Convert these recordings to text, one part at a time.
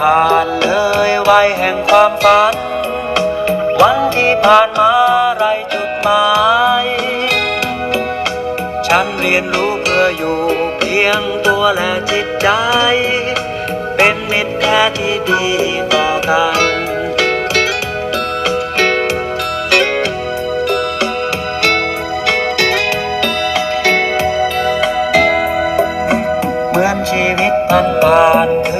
ผ่านเลยไวแห่งความฝัน วันที่ผ่านมาไรจุดหมาย ฉันเรียนรู้เพื่ออยู่เพียงตัวและจิตใจ เป็นมิตรแท้ที่ดีต่อกันเหมือนชีวิตผ่านผ่านคืน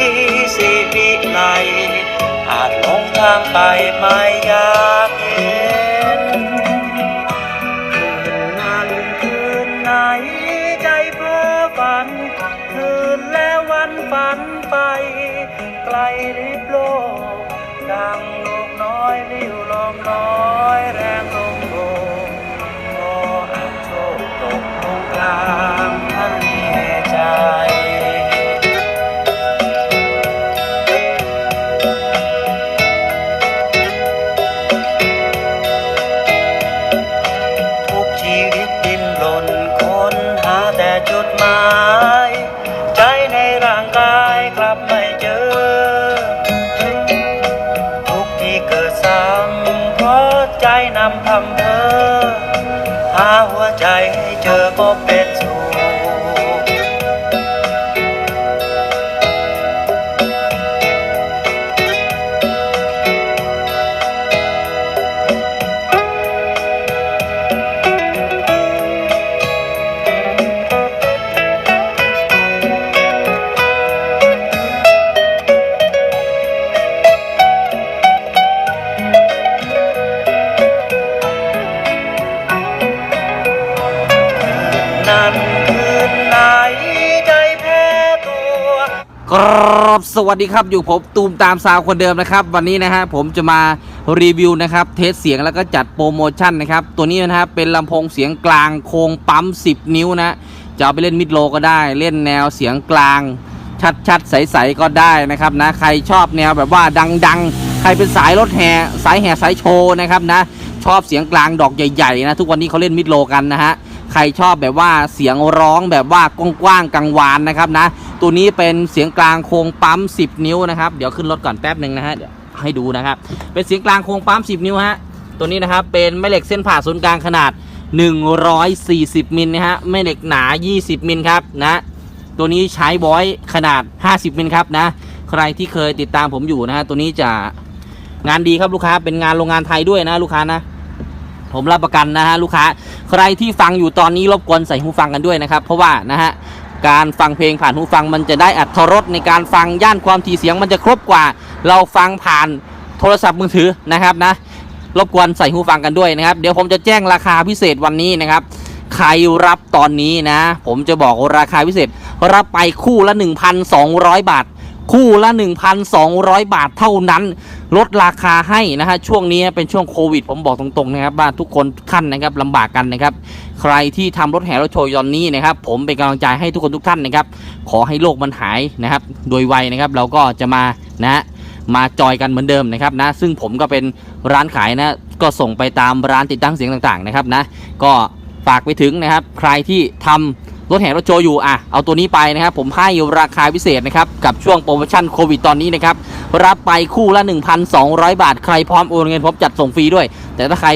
สีวิไลอาจหลงทางไปไม่อยากเห็นคืนนั้นคืนไหนใจเพ้อฝัน คืนแล้ววันฝันไป ไกลริบโลกดังลูกน้อยลิ้วลมน้อยแรงลม จุดหมาย ใจในร่างกายกลับไม่เจอ ทุกที่เกิดซ้ำเพราะใจนำทำเพอหาหัวใจให้เจอก็เป็น ครับสวัสดีครับอยู่ผมตูมตามซาวคนเดิมนะครับ วันนี้นะฮะผมจะมารีวิวนะครับ เทสเสียงแล้วก็จัดโปรโมชั่นนะครับ ตัวนี้นะครับเป็นลำโพงเสียงกลางโครงปั๊ม 10 นิ้วนะ จะเอาไปเล่นมิดโลก็ได้ เล่นแนวเสียงกลาง ชัดๆ ใสๆ ก็ได้นะครับนะ ใครชอบแนวแบบว่าดังๆ ใครเป็นสายรถแห่สายแห่สายโชว์นะครับนะ ชอบเสียงกลางดอกใหญ่ๆนะทุกวันนี้เขาเล่นมิดโลกันนะฮะใครชอบแบบว่าเสียงร้องแบบว่ากว้างๆกังวานนะครับนะ ตัวนี้เป็นเสียงกลางโครงปั๊ม 10 นิ้วนะครับ เดี๋ยวขึ้นรถก่อนแป๊บหนึ่งนะฮะเดี๋ยวให้ดูนะครับ เป็นเสียงกลางโครงปั๊ม 10 นิ้วฮะ ตัวนี้นะครับเป็นแม่เหล็กเส้นผ่าศูนย์กลางขนาด 140 มิลนะฮะ แม่เหล็กหนา 20 มิลครับนะ ตัวนี้ใช้บอยขนาด 50 มิลครับนะ ใครที่เคยติดตามผมอยู่นะฮะ ตัวนี้จะงานดีครับลูกค้า เป็นงานโรงงานไทยด้วยนะลูกค้านะผมรับประกันนะฮะลูกค้า ใครที่ฟังอยู่ตอนนี้รบกวนใส่หูฟังกันด้วยนะครับ เพราะว่านะฮะ การฟังเพลงผ่านหูฟังมันจะได้อัตรสในการฟังย่านความถี่เสียงมันจะครบกว่า เราฟังผ่านโทรศัพท์มือถือนะครับนะรบกวนใส่หูฟังกันด้วยนะครับ เดี๋ยวผมจะแจ้งราคาพิเศษวันนี้นะครับใครรับตอนนี้นะ ผมจะบอกราคาพิเศษ รับไปคู่ละ 1,200 บาท คู่ละ 1,200 บาทเท่านั้น ลดราคาให้นะฮะช่วงนี้เป็นช่วงโควิด ผมบอกตรงๆนะครับว่าทุกคนทุกท่านนะครับลำบากกันนะครับ ใครที่ทำรถแห่รถโชว์ตอนนี้นะครับ ผมเป็นกำลังใจให้ทุกคนทุกท่านนะครับ ขอให้โลกมันหายนะครับ โดยไวนะครับ เราก็จะมานะฮะมาจอยกันเหมือนเดิมนะครับนะ ซึ่งผมก็เป็นร้านขายนะ ก็ส่งไปตามร้านติดตั้งเสียงต่างๆนะครับนะ ก็ฝากไปถึงนะครับ ใครที่ทำ รถแห่รถโจอยู่อะเอาตัวนี้ไปนะครับผมให้ราคาพิเศษนะครับกับช่วงโปรโมชั่นโควิดตอนนี้นะครับรับไปคู่ละ 1,200 บาท ใครพร้อมโอนเงินผมจัดส่งฟรีด้วย แต่ถ้าใคร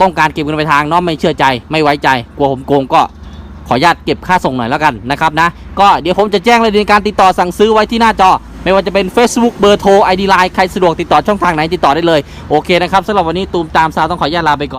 ต้องการเก็บเงินไปทางน้องไม่เชื่อใจ ไม่ไว้ใจกลัวผมโกงก็ขออนุญาตเก็บค่าส่งหน่อยแล้วกันนะครับนะก็เดี๋ยวผมจะแจ้งรายละเอียดการติดต่อสั่งซื้อไว้ที่หน้าจอ ไม่ว่าจะเป็น Facebook เบอร์โทร ID Line ใครสะดวกติดต่อช่องทางไหนติดต่อได้เลย โอเคนะครับสำหรับวันนี้ตูมตามซาวต้องขออนุญาตลาไปก่อน